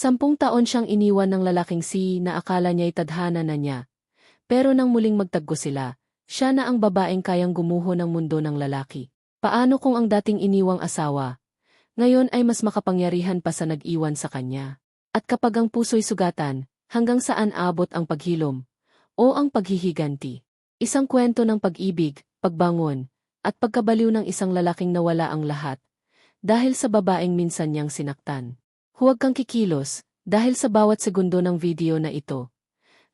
Sampung taon siyang iniwan ng lalaking si na akala niya'y tadhana na niya. Pero nang muling magtagpo sila, siya na ang babaeng kayang gumuho ng mundo ng lalaki. Paano kung ang dating iniwang asawa, ngayon ay mas makapangyarihan pa sa nag-iwan sa kanya? At kapag ang puso'y sugatan, hanggang saan abot ang paghilom o ang paghihiganti? Isang kwento ng pag-ibig, pagbangon, at pagkabaliw ng isang lalaking nawala ang lahat dahil sa babaeng minsan niyang sinaktan. Huwag kang kikilos dahil sa bawat segundo ng video na ito.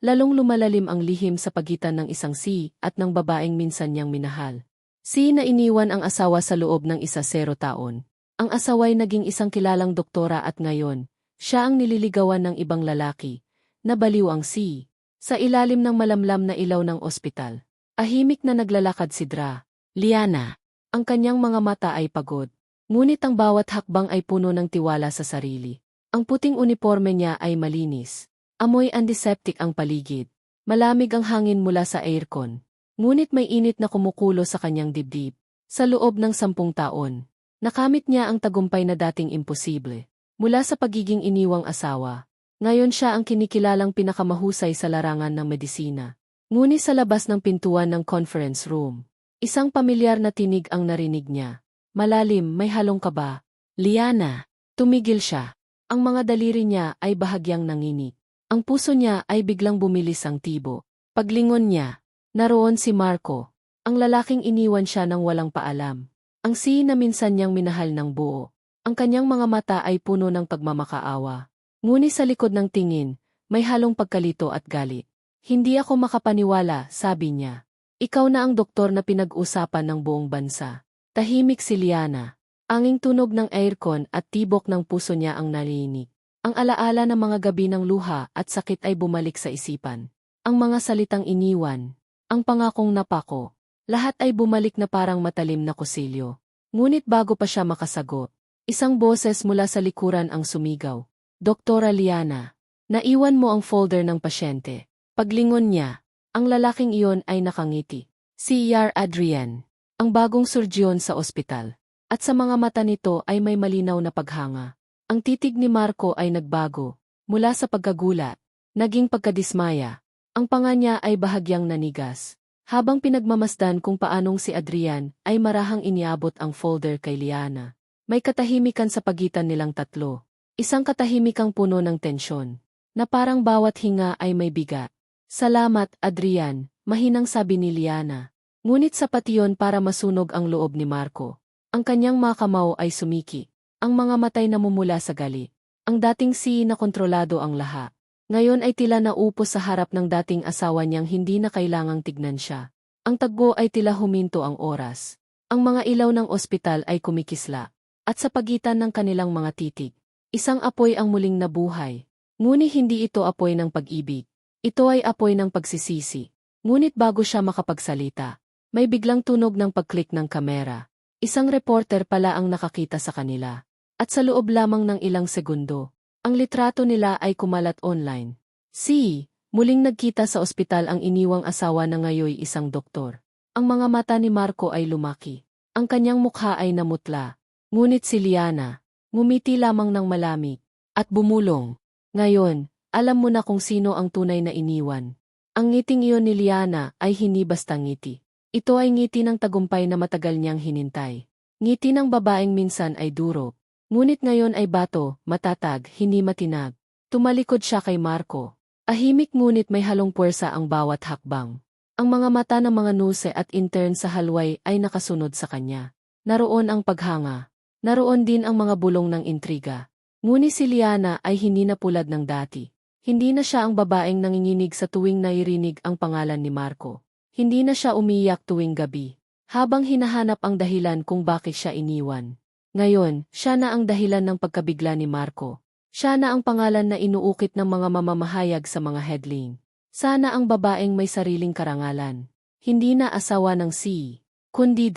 Lalong lumalalim ang lihim sa pagitan ng isang si at ng babaeng minsan niyang minahal. Si na iniwan ang asawa sa loob ng isa zero taon. Ang asaway naging isang kilalang doktora at ngayon, siya ang nililigawan ng ibang lalaki. Nabaliw ang si. Sa ilalim ng malamlam na ilaw ng ospital. Ahimik na naglalakad si Dra. Liana. Ang kanyang mga mata ay pagod. Ngunit ang bawat hakbang ay puno ng tiwala sa sarili. Ang puting uniforme niya ay malinis. Amoy antiseptic ang paligid. Malamig ang hangin mula sa aircon. Ngunit may init na kumukulo sa kanyang dibdib. Sa loob ng sampung taon, nakamit niya ang tagumpay na dating imposible. Mula sa pagiging iniwang asawa, ngayon siya ang kinikilalang pinakamahusay sa larangan ng medisina. Ngunit sa labas ng pintuan ng conference room, isang pamilyar na tinig ang narinig niya. Malalim, may halong kaba. Liana, tumigil siya. Ang mga daliri niya ay bahagyang nanginig. Ang puso niya ay biglang bumilis ang tibo. Paglingon niya, naroon si Marco. Ang lalaking iniwan siya ng walang paalam. Ang si na minsan niyang minahal ng buo. Ang kanyang mga mata ay puno ng pagmamakaawa. Ngunit sa likod ng tingin, may halong pagkalito at galit. Hindi ako makapaniwala, sabi niya. Ikaw na ang doktor na pinag-usapan ng buong bansa. Tahimik si Liana. Anging tunog ng aircon at tibok ng puso niya ang nalinig. Ang alaala ng mga gabi ng luha at sakit ay bumalik sa isipan. Ang mga salitang iniwan, ang pangakong napako, lahat ay bumalik na parang matalim na kusilyo. Ngunit bago pa siya makasagot, isang boses mula sa likuran ang sumigaw. Doktora Liana, naiwan mo ang folder ng pasyente. Paglingon niya, ang lalaking iyon ay nakangiti. Si Yar Adrian, ang bagong surgeon sa ospital. At sa mga mata nito ay may malinaw na paghanga. Ang titig ni Marco ay nagbago. Mula sa pagkagulat, naging pagkadismaya. Ang panga niya ay bahagyang nanigas. Habang pinagmamasdan kung paanong si Adrian ay marahang iniabot ang folder kay Liana. May katahimikan sa pagitan nilang tatlo. Isang katahimikang puno ng tensyon. Na parang bawat hinga ay may bigat. Salamat, Adrian, mahinang sabi ni Liana. Ngunit sapat iyon para masunog ang loob ni Marco. Ang kanyang makamaw ay sumiki. Ang mga matay namumula sa gali. Ang dating si na kontrolado ang laha. Ngayon ay tila naupos sa harap ng dating asawa niyang hindi na kailangang tignan siya. Ang tagbo ay tila huminto ang oras. Ang mga ilaw ng ospital ay kumikisla. At sa pagitan ng kanilang mga titig, isang apoy ang muling nabuhay. Ngunit hindi ito apoy ng pag-ibig. Ito ay apoy ng pagsisisi. Ngunit bago siya makapagsalita, may biglang tunog ng pag-click ng kamera. Isang reporter pala ang nakakita sa kanila. At sa loob lamang ng ilang segundo, ang litrato nila ay kumalat online. Si, muling nagkita sa ospital ang iniwang asawa na ngayoy isang doktor. Ang mga mata ni Marco ay lumaki. Ang kanyang mukha ay namutla. Ngunit si Liana, ngumiti lamang ng malamig, at bumulong. Ngayon, alam mo na kung sino ang tunay na iniwan. Ang ngiting iyon ni Liana ay hindi ngiti. Ito ay ngiti ng tagumpay na matagal niyang hinintay. Ngiti ng babaeng minsan ay duro, Ngunit ngayon ay bato, matatag, hindi matinag. Tumalikod siya kay Marco. Ahimik ngunit may halong puwersa ang bawat hakbang. Ang mga mata ng mga nuse at intern sa halway ay nakasunod sa kanya. Naroon ang paghanga. Naroon din ang mga bulong ng intriga. Ngunit si Liana ay hindi na pulad ng dati. Hindi na siya ang babaeng nanginginig sa tuwing nairinig ang pangalan ni Marco. Hindi na siya umiyak tuwing gabi. Habang hinahanap ang dahilan kung bakit siya iniwan. Ngayon, siya na ang dahilan ng pagkabigla ni Marco. Siya na ang pangalan na inuukit ng mga mamamahayag sa mga headline. Sana ang babaeng may sariling karangalan. Hindi na asawa ng si, kundi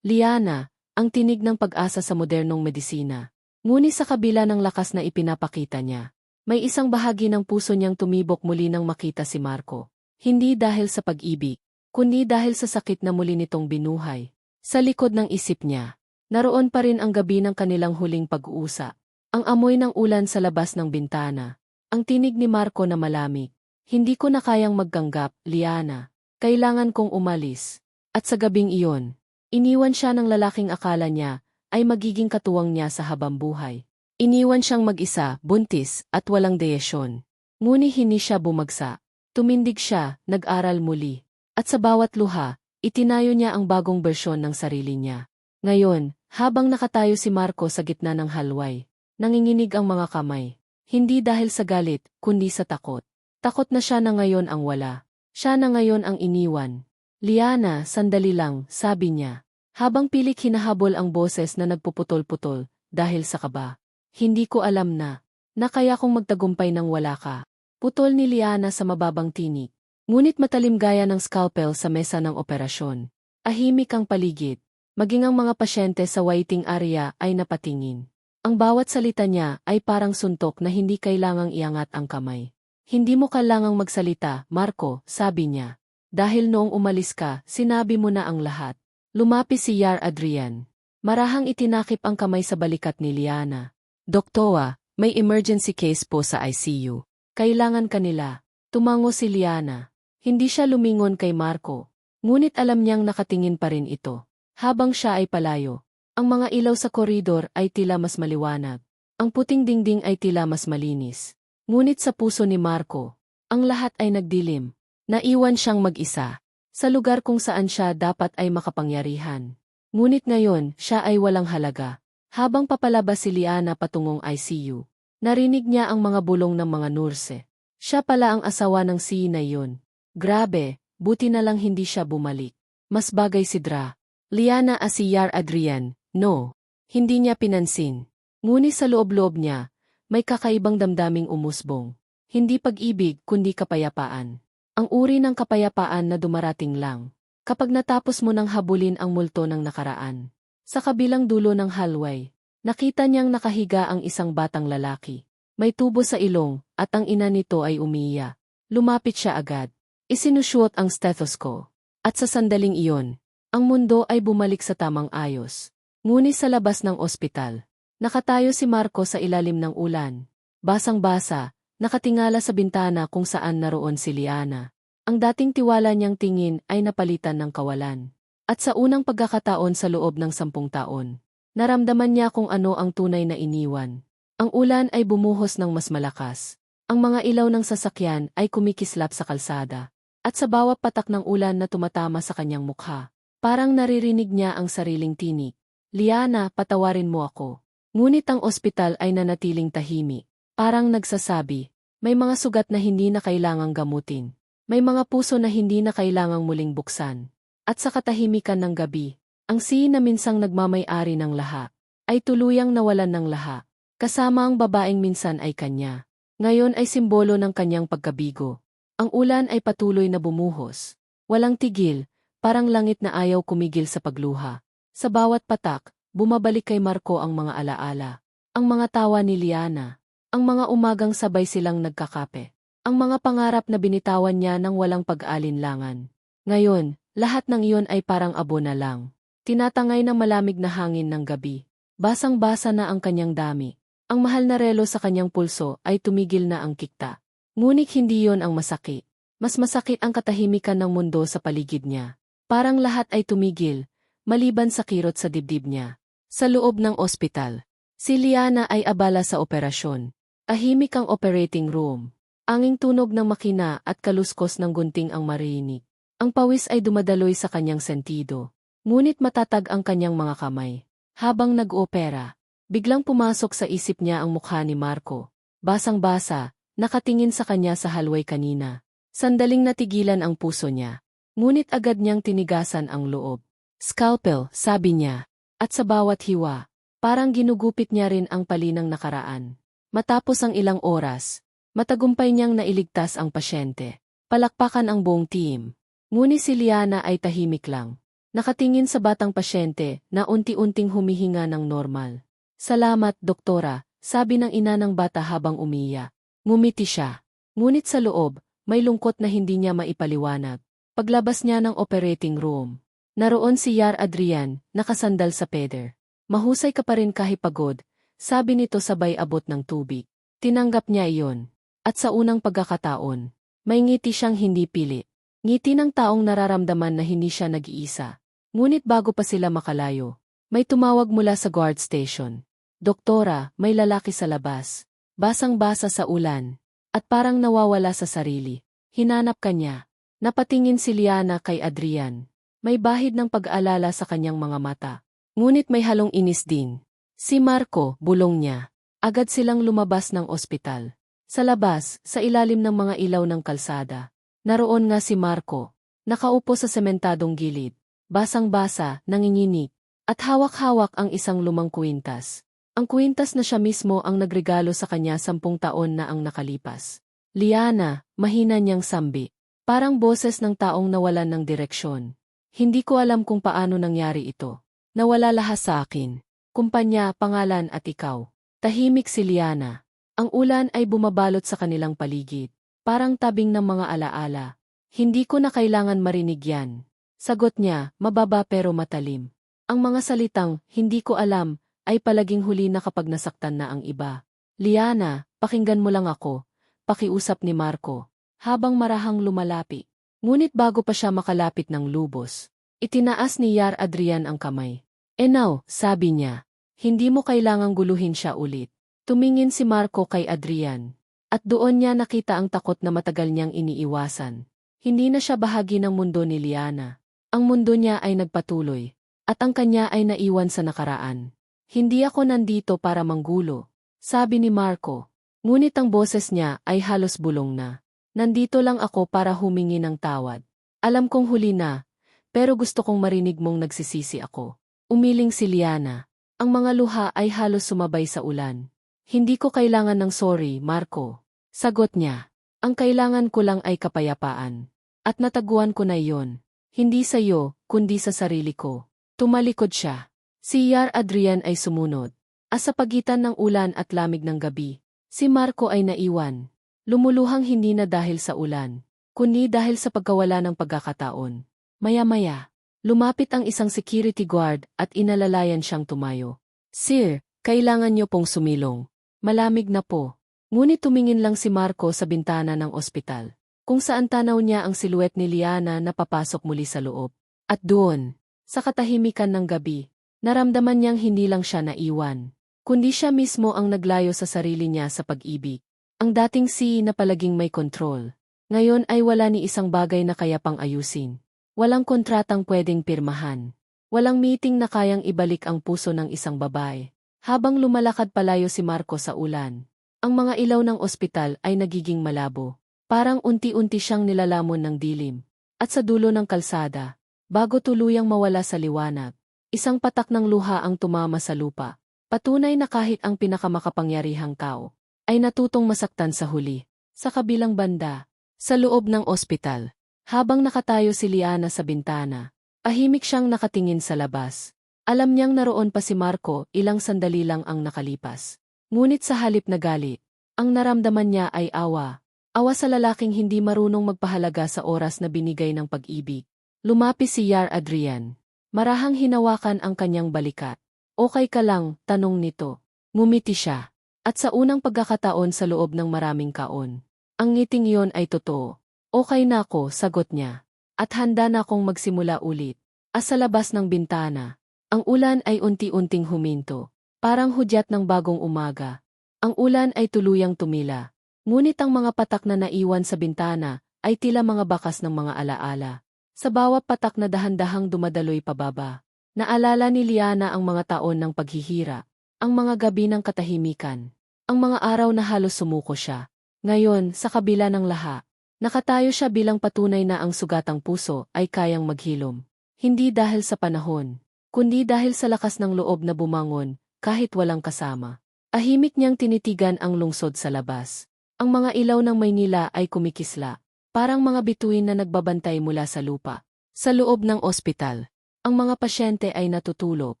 Liana, ang tinig ng pag-asa sa modernong medisina. Ngunit sa kabila ng lakas na ipinapakita niya, may isang bahagi ng puso niyang tumibok muli nang makita si Marco. Hindi dahil sa pag-ibig, kundi dahil sa sakit na muli nitong binuhay. Sa likod ng isip niya, Naroon pa rin ang gabi ng kanilang huling pag-uusap. Ang amoy ng ulan sa labas ng bintana. Ang tinig ni Marco na malamig. Hindi ko na kayang magganggap, Liana. Kailangan kong umalis. At sa gabing iyon, iniwan siya ng lalaking akala niya ay magiging katuwang niya sa habang buhay. Iniwan siyang mag-isa, buntis, at walang deyesyon. Ngunit hindi siya bumagsa. Tumindig siya, nag-aral muli. At sa bawat luha, itinayo niya ang bagong bersyon ng sarili niya. Ngayon, habang nakatayo si Marco sa gitna ng halway, nanginginig ang mga kamay. Hindi dahil sa galit, kundi sa takot. Takot na siya na ngayon ang wala. Siya na ngayon ang iniwan. Liana, sandali lang, sabi niya. Habang pilik hinahabol ang boses na nagpuputol-putol, dahil sa kaba. Hindi ko alam na, na kaya kong magtagumpay nang wala ka. Putol ni Liana sa mababang tinik. Ngunit matalim gaya ng scalpel sa mesa ng operasyon. Ahimik ang paligid. Maging ang mga pasyente sa waiting area ay napatingin. Ang bawat salita niya ay parang suntok na hindi kailangang iangat ang kamay. Hindi mo kailangang magsalita, Marco, sabi niya. Dahil noong umalis ka, sinabi mo na ang lahat. Lumapis si Yar Adrian. Marahang itinakip ang kamay sa balikat ni Liana. Doktowa, may emergency case po sa ICU. Kailangan kanila. Tumango si Liana. Hindi siya lumingon kay Marco. Ngunit alam niyang nakatingin pa rin ito. Habang siya ay palayo. Ang mga ilaw sa koridor ay tila mas maliwanag. Ang puting dingding ay tila mas malinis. Ngunit sa puso ni Marco, ang lahat ay nagdilim. Naiwan siyang mag-isa. Sa lugar kung saan siya dapat ay makapangyarihan. Ngunit ngayon, siya ay walang halaga. Habang papalabas si Liana patungong ICU, narinig niya ang mga bulong ng mga nurse. Siya pala ang asawa ng si na yun. Grabe, buti na lang hindi siya bumalik. Mas bagay si Dra. Liana Asiyar Adrian, no. Hindi niya pinansin. Ngunit sa loob-loob niya, may kakaibang damdaming umusbong. Hindi pag-ibig kundi kapayapaan. Ang uri ng kapayapaan na dumarating lang. Kapag natapos mo ng habulin ang multo ng nakaraan. Sa kabilang dulo ng hallway, nakita niyang nakahiga ang isang batang lalaki. May tubo sa ilong, at ang ina nito ay umiya. Lumapit siya agad. Isinusyot ang stethoscope. At sa sandaling iyon, ang mundo ay bumalik sa tamang ayos. Ngunit sa labas ng ospital, nakatayo si Marco sa ilalim ng ulan. Basang-basa, nakatingala sa bintana kung saan naroon si Liana. Ang dating tiwala niyang tingin ay napalitan ng kawalan. At sa unang pagkakataon sa loob ng sampung taon, naramdaman niya kung ano ang tunay na iniwan. Ang ulan ay bumuhos ng mas malakas. Ang mga ilaw ng sasakyan ay kumikislap sa kalsada. At sa bawat patak ng ulan na tumatama sa kanyang mukha, parang naririnig niya ang sariling tinig. Liana, patawarin mo ako. Ngunit ang ospital ay nanatiling tahimik. Parang nagsasabi, may mga sugat na hindi na kailangang gamutin. May mga puso na hindi na kailangang muling buksan. At sa katahimikan ng gabi, ang si na minsang nagmamay-ari ng laha, ay tuluyang nawalan ng laha. Kasama ang babaeng minsan ay kanya. Ngayon ay simbolo ng kanyang pagkabigo. Ang ulan ay patuloy na bumuhos. Walang tigil, parang langit na ayaw kumigil sa pagluha. Sa bawat patak, bumabalik kay Marco ang mga alaala. Ang mga tawa ni Liana. Ang mga umagang sabay silang nagkakape. Ang mga pangarap na binitawan niya ng walang pag-alinlangan. Ngayon, lahat ng iyon ay parang abo na lang. Tinatangay ng malamig na hangin ng gabi. Basang-basa na ang kanyang dami. Ang mahal na relo sa kanyang pulso ay tumigil na ang kikta. Ngunit hindi yon ang masakit. Mas masakit ang katahimikan ng mundo sa paligid niya. Parang lahat ay tumigil, maliban sa kirot sa dibdib niya. Sa loob ng ospital, si Liana ay abala sa operasyon. Ahimik ang operating room. Anging tunog ng makina at kaluskos ng gunting ang marinig. Ang pawis ay dumadaloy sa kanyang sentido. Ngunit matatag ang kanyang mga kamay. Habang nag-opera, biglang pumasok sa isip niya ang mukha ni Marco. Basang-basa, nakatingin sa kanya sa halway kanina. Sandaling natigilan ang puso niya. Ngunit agad niyang tinigasan ang loob. Scalpel, sabi niya. At sa bawat hiwa, parang ginugupit niya rin ang palinang nakaraan. Matapos ang ilang oras, matagumpay niyang nailigtas ang pasyente. Palakpakan ang buong team. Ngunit si Liana ay tahimik lang. Nakatingin sa batang pasyente na unti-unting humihinga ng normal. Salamat, doktora, sabi ng ina ng bata habang umiya. Ngumiti siya. Ngunit sa loob, may lungkot na hindi niya maipaliwanag. Paglabas niya ng operating room, naroon si Yar Adrian, nakasandal sa peder. Mahusay ka pa rin kahit pagod, sabi nito sabay abot ng tubig. Tinanggap niya iyon. At sa unang pagkakataon, may ngiti siyang hindi pilit. Ngiti ng taong nararamdaman na hindi siya nag-iisa. Ngunit bago pa sila makalayo, may tumawag mula sa guard station. Doktora, may lalaki sa labas. Basang-basa sa ulan. At parang nawawala sa sarili. Hinanap ka niya. Napatingin si Liana kay Adrian. May bahid ng pag-alala sa kanyang mga mata. Ngunit may halong inis din. Si Marco, bulong niya. Agad silang lumabas ng ospital. Sa labas, sa ilalim ng mga ilaw ng kalsada, naroon nga si Marco, nakaupo sa sementadong gilid, basang-basa, nanginginig, at hawak-hawak ang isang lumang kwintas. Ang kwintas na siya mismo ang nagregalo sa kanya sampung taon na ang nakalipas. Liana, mahina niyang sambi. Parang boses ng taong nawalan ng direksyon. Hindi ko alam kung paano nangyari ito. Nawala lahat sa akin. Kumpanya, pangalan at ikaw. Tahimik si Liana. Ang ulan ay bumabalot sa kanilang paligid. Parang tabing ng mga alaala. Hindi ko na kailangan marinig yan. Sagot niya, mababa pero matalim. Ang mga salitang, hindi ko alam, ay palaging huli na kapag nasaktan na ang iba. Liana, pakinggan mo lang ako. Pakiusap ni Marco. Habang marahang lumalapi. Ngunit bago pa siya makalapit ng lubos, itinaas ni Yar Adrian ang kamay. E sabi niya, hindi mo kailangang guluhin siya ulit. Tumingin si Marco kay Adrian. At doon niya nakita ang takot na matagal niyang iniiwasan. Hindi na siya bahagi ng mundo ni Liana. Ang mundo niya ay nagpatuloy. At ang kanya ay naiwan sa nakaraan. Hindi ako nandito para manggulo. Sabi ni Marco. Ngunit ang boses niya ay halos bulong na. Nandito lang ako para humingi ng tawad. Alam kong huli na, pero gusto kong marinig mong nagsisisi ako. Umiling si Liana. Ang mga luha ay halos sumabay sa ulan. Hindi ko kailangan ng sorry, Marco. Sagot niya. Ang kailangan ko lang ay kapayapaan. At nataguan ko na iyon. Hindi sa iyo, kundi sa sarili ko. Tumalikod siya. Si Yar Adrian ay sumunod. As sa pagitan ng ulan at lamig ng gabi, si Marco ay naiwan. Lumuluhang hindi na dahil sa ulan, kundi dahil sa pagkawala ng pagkakataon. Maya-maya, lumapit ang isang security guard at inalalayan siyang tumayo. Sir, kailangan niyo pong sumilong. Malamig na po. Ngunit tumingin lang si Marco sa bintana ng ospital, kung saan tanaw niya ang siluet ni Liana na papasok muli sa loob. At doon, sa katahimikan ng gabi, naramdaman niyang hindi lang siya naiwan, kundi siya mismo ang naglayo sa sarili niya sa pag-ibig. Ang dating si na palaging may kontrol, ngayon ay wala ni isang bagay na kaya pang ayusin. Walang kontratang pwedeng pirmahan. Walang meeting na kayang ibalik ang puso ng isang babae. Habang lumalakad palayo si Marco sa ulan, ang mga ilaw ng ospital ay nagiging malabo. Parang unti-unti siyang nilalamon ng dilim. At sa dulo ng kalsada, bago tuluyang mawala sa liwanag, isang patak ng luha ang tumama sa lupa. Patunay na kahit ang pinakamakapangyarihang tao ay natutong masaktan sa huli. Sa kabilang banda, sa loob ng ospital, habang nakatayo si Liana sa bintana, ahimik siyang nakatingin sa labas. Alam niyang naroon pa si Marco, ilang sandali lang ang nakalipas. Ngunit sa halip na galit, ang naramdaman niya ay awa. Awa sa lalaking hindi marunong magpahalaga sa oras na binigay ng pag-ibig. Lumapis si Yar Adrian. Marahang hinawakan ang kanyang balikat. Okay ka lang, tanong nito. Ngumiti siya. At sa unang pagkakataon sa loob ng maraming kaon. Ang ngiting yon ay totoo. Okay na ako, sagot niya. At handa na akong magsimula ulit. As sa labas ng bintana, ang ulan ay unti-unting huminto, parang hudyat ng bagong umaga. Ang ulan ay tuluyang tumila, ngunit ang mga patak na naiwan sa bintana ay tila mga bakas ng mga alaala. Sa bawat patak na dahan-dahang dumadaloy pababa, naalala ni Liana ang mga taon ng paghihira, ang mga gabi ng katahimikan, ang mga araw na halos sumuko siya. Ngayon, sa kabila ng laha, nakatayo siya bilang patunay na ang sugatang puso ay kayang maghilom. Hindi dahil sa panahon, kundi dahil sa lakas ng loob na bumangon, kahit walang kasama. Ahimik niyang tinitigan ang lungsod sa labas. Ang mga ilaw ng Maynila ay kumikisla, parang mga bituin na nagbabantay mula sa lupa. Sa loob ng ospital, ang mga pasyente ay natutulog,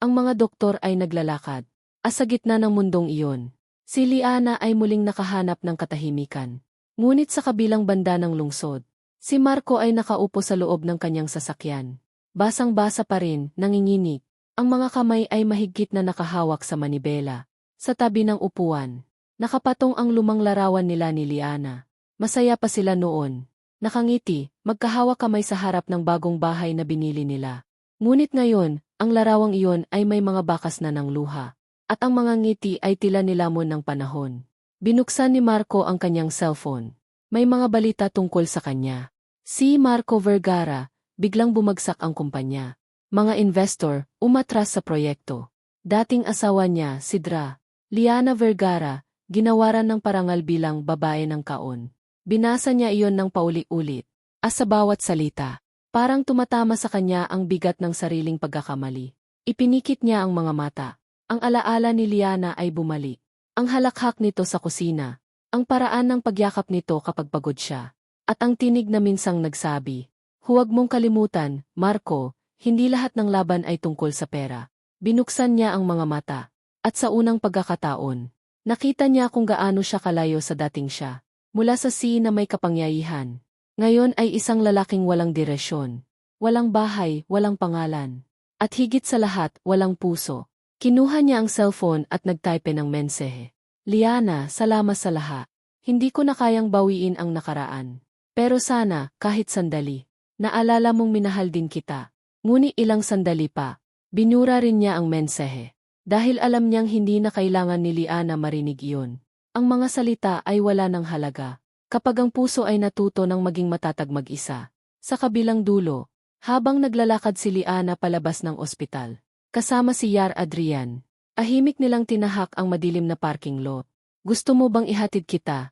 ang mga doktor ay naglalakad. As sa gitna ng mundong iyon, si Liana ay muling nakahanap ng katahimikan. Ngunit sa kabilang banda ng lungsod, si Marco ay nakaupo sa loob ng kanyang sasakyan. Basang-basa pa rin, nanginginig. Ang mga kamay ay mahigit na nakahawak sa manibela. Sa tabi ng upuan, nakapatong ang lumang larawan nila ni Liana. Masaya pa sila noon. Nakangiti, magkahawa kamay sa harap ng bagong bahay na binili nila. Ngunit ngayon, ang larawang iyon ay may mga bakas na ng luha. At ang mga ngiti ay tila nilamon ng panahon. Binuksan ni Marco ang kanyang cellphone. May mga balita tungkol sa kanya. Si Marco Vergara, biglang bumagsak ang kumpanya. Mga investor, umatras sa proyekto. Dating asawa niya, si Dra, Liana Vergara, ginawaran ng parangal bilang babae ng kaon. Binasa niya iyon ng pauli-ulit. As sa bawat salita, parang tumatama sa kanya ang bigat ng sariling pagkakamali. Ipinikit niya ang mga mata. Ang alaala ni Liana ay bumalik. Ang halakhak nito sa kusina. Ang paraan ng pagyakap nito kapag pagod siya. At ang tinig na minsang nagsabi, Huwag mong kalimutan, Marco, hindi lahat ng laban ay tungkol sa pera. Binuksan niya ang mga mata. At sa unang pagkakataon, nakita niya kung gaano siya kalayo sa dating siya. Mula sa si na may kapangyarihan. Ngayon ay isang lalaking walang direksyon. Walang bahay, walang pangalan. At higit sa lahat, walang puso. Kinuha niya ang cellphone at nagtype ng mensahe. Liana, salamat sa lahat. Hindi ko na kayang bawiin ang nakaraan. Pero sana, kahit sandali, naalala mong minahal din kita. Ngunit ilang sandali pa, binura rin niya ang mensahe. Dahil alam niyang hindi na kailangan ni Liana marinig iyon. Ang mga salita ay wala ng halaga. Kapag ang puso ay natuto ng maging matatag mag-isa. Sa kabilang dulo, habang naglalakad si Liana palabas ng ospital, kasama si Yar Adrian, ahimik nilang tinahak ang madilim na parking lot. Gusto mo bang ihatid kita?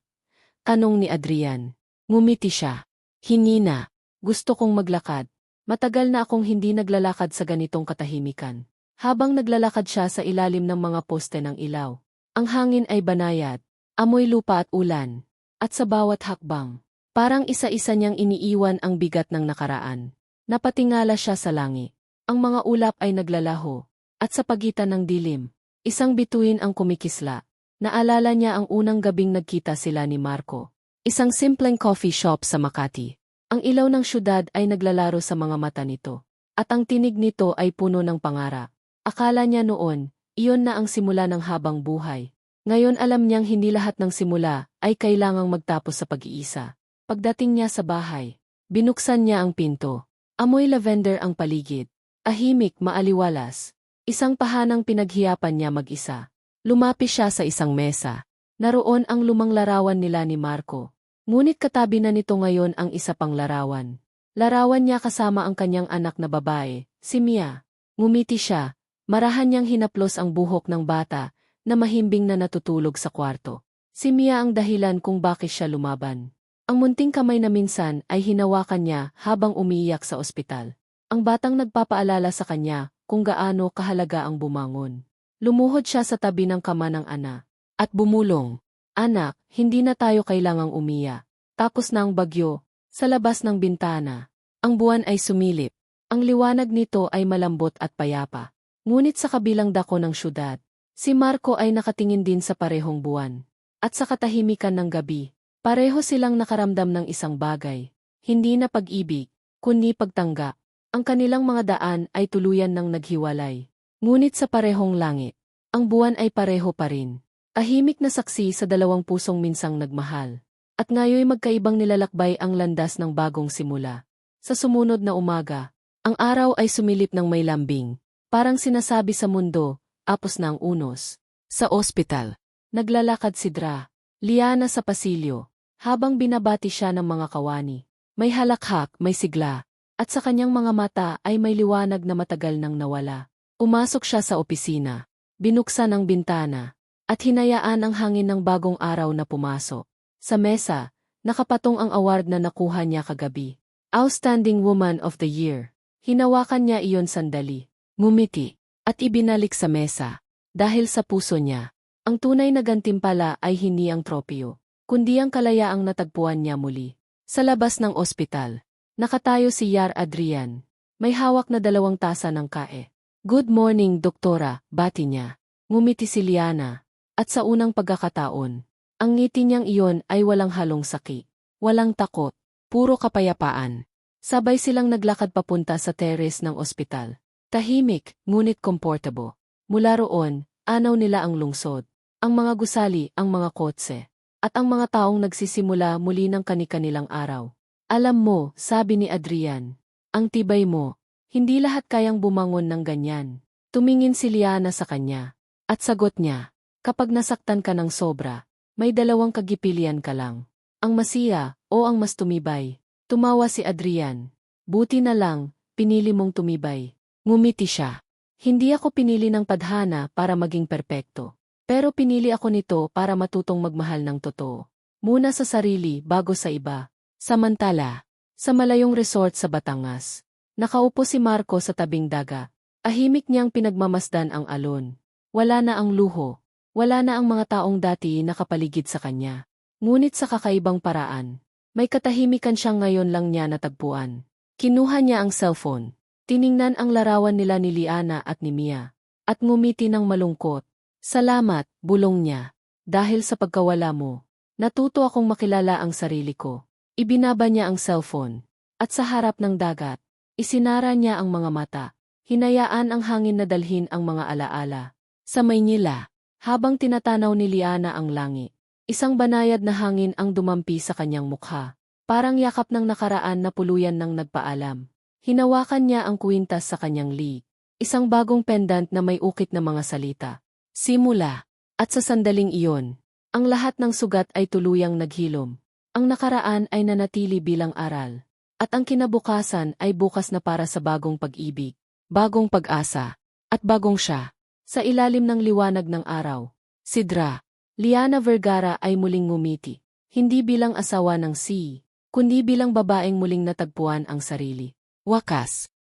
Tanong ni Adrian. Ngumiti siya. Hingi na. Gusto kong maglakad. Matagal na akong hindi naglalakad sa ganitong katahimikan. Habang naglalakad siya sa ilalim ng mga poste ng ilaw. Ang hangin ay banayad, amoy lupa at ulan. At sa bawat hakbang, parang isa-isa niyang iniiwan ang bigat ng nakaraan. Napatingala siya sa langit. Ang mga ulap ay naglalaho. At sa pagitan ng dilim, isang bituin ang kumikisla. Naalala niya ang unang gabing nagkita sila ni Marco. Isang simpleng coffee shop sa Makati. Ang ilaw ng syudad ay naglalaro sa mga mata nito. At ang tinig nito ay puno ng pangarap. Akala niya noon, iyon na ang simula ng habang buhay. Ngayon alam niyang hindi lahat ng simula ay kailangang magtapos sa pag-iisa. Pagdating niya sa bahay, binuksan niya ang pinto. Amoy lavender ang paligid. Ahimik maaliwalas. Isang pahanang pinaghiyapan niya mag-isa. Lumapis siya sa isang mesa. Naroon ang lumang larawan nila ni Marco. Ngunit katabi na nito ngayon ang isa pang larawan. Larawan niya kasama ang kanyang anak na babae, si Mia. Ngumiti siya, marahan niyang hinaplos ang buhok ng bata, na mahimbing na natutulog sa kwarto. Si Mia ang dahilan kung bakit siya lumaban. Ang munting kamay na minsan ay hinawakan niya habang umiiyak sa ospital. Ang batang nagpapaalala sa kanya kung gaano kahalaga ang bumangon. Lumuhod siya sa tabi ng kama ng ana. At bumulong. Anak, hindi na tayo kailangang umiya. Tapos na ang bagyo, sa labas ng bintana. Ang buwan ay sumilip. Ang liwanag nito ay malambot at payapa. Ngunit sa kabilang dako ng syudad, si Marco ay nakatingin din sa parehong buwan. At sa katahimikan ng gabi, pareho silang nakaramdam ng isang bagay. Hindi na pag-ibig, kundi pagtanggap. Ang kanilang mga daan ay tuluyan ng naghiwalay. Ngunit sa parehong langit, ang buwan ay pareho pa rin. Tahimik na saksi sa dalawang pusong minsang nagmahal. At ngayoy magkaibang nilalakbay ang landas ng bagong simula. Sa sumunod na umaga, ang araw ay sumilip ng may lambing. Parang sinasabi sa mundo, apos na ang unos. Sa ospital, naglalakad si Dra, Liana sa pasilyo, habang binabati siya ng mga kawani. May halakhak, may sigla, at sa kanyang mga mata ay may liwanag na matagal nang nawala. Umasok siya sa opisina, binuksan ang bintana, at hinayaan ang hangin ng bagong araw na pumasok. Sa mesa, nakapatong ang award na nakuha niya kagabi. Outstanding Woman of the Year. Hinawakan niya iyon sandali, ngumiti, at ibinalik sa mesa. Dahil sa puso niya, ang tunay na gantimpala ay hindi ang tropyo, kundi ang kalayaang natagpuan niya muli. Sa labas ng ospital, nakatayo si Yar Adrian. May hawak na dalawang tasa ng kae. Good morning, doktora, bati niya. Ngumiti si Liana, at sa unang pagkakataon, ang ngiti niyang iyon ay walang halong saki, walang takot, puro kapayapaan. Sabay silang naglakad papunta sa teres ng ospital. Tahimik, ngunit komportable. Mula roon, anaw nila ang lungsod. ang mga gusali, ang mga kotse, at ang mga taong nagsisimula muli ng kani-kanilang araw. Alam mo, sabi ni Adrian, ang tibay mo, hindi lahat kayang bumangon ng ganyan. Tumingin si Liana sa kanya, at sagot niya, kapag nasaktan ka ng sobra, may dalawang kagipilian ka lang. Ang masiya o ang mas tumibay. Tumawa si Adrian. Buti na lang, pinili mong tumibay. Ngumiti siya. Hindi ako pinili ng tadhana para maging perpekto. Pero pinili ako nito para matutong magmahal ng totoo. Muna sa sarili bago sa iba. Samantala, sa malayong resort sa Batangas, nakaupo si Marco sa tabing daga. Ahimik niyang pinagmamasdan ang alon. Wala na ang luho. Wala na ang mga taong dati nakapaligid sa kanya. Ngunit sa kakaibang paraan, may katahimikan siyang ngayon lang niya natagpuan. Kinuha niya ang cellphone. Tiningnan ang larawan nila ni Liana at ni Mia. At ngumiti ng malungkot. Salamat, bulong niya. Dahil sa pagkawala mo, natuto akong makilala ang sarili ko. Ibinaba niya ang cellphone. At sa harap ng dagat, isinara niya ang mga mata. Hinayaan ang hangin na dalhin ang mga alaala. Sa Maynila, habang tinatanaw ni Liana ang langit, isang banayad na hangin ang dumampi sa kanyang mukha. Parang yakap ng nakaraan na puluyan ng nagpaalam. Hinawakan niya ang kwintas sa kanyang li. Isang bagong pendant na may ukit na mga salita. Simula. At sa sandaling iyon, ang lahat ng sugat ay tuluyang naghilom. Ang nakaraan ay nanatili bilang aral. At ang kinabukasan ay bukas na para sa bagong pag-ibig, bagong pag-asa, at bagong siya. Sa ilalim ng liwanag ng araw, si Dra, Liana Vergara ay muling ngumiti. Hindi bilang asawa ng si, kundi bilang babaeng muling natagpuan ang sarili. Wakas.